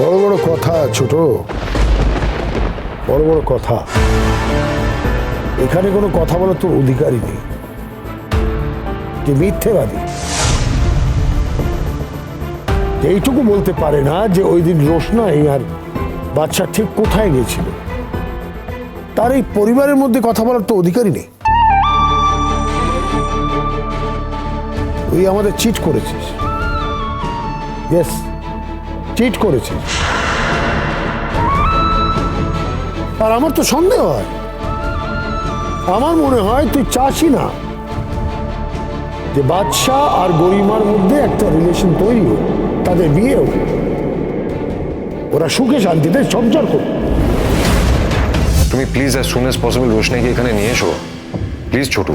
বড় বড় কথা, ছোট। বড় বড় কথা। এখানে কোনো কথা বলার তোর অধিকারই নেই। যে মিথ্যেবাদী। এইটুকু বলতে পারে না যে ওই দিন রোশনাই আর বাচ্চা ঠিক কোথায় গেছিল তার এই পরিবারের মধ্যে কথা বলার তো অধিকারই নেই। তুই আমাদের চিট করেছিস। ইয়েস চিট করেছিস আর আমার তো সন্দেহ হয়। আমার মনে হয় তুই চাসই না। যে বাদশাহ আর গরিমার মধ্যে একটা রিলেশন তৈরি হোক তাদের বিয়ে হোক ওরা সুখে শান্তিতে সংসার করুক। তুমি please as soon as possible রোশনাইকে এখানে নিয়ে এসো। প্লিজ ছোটু।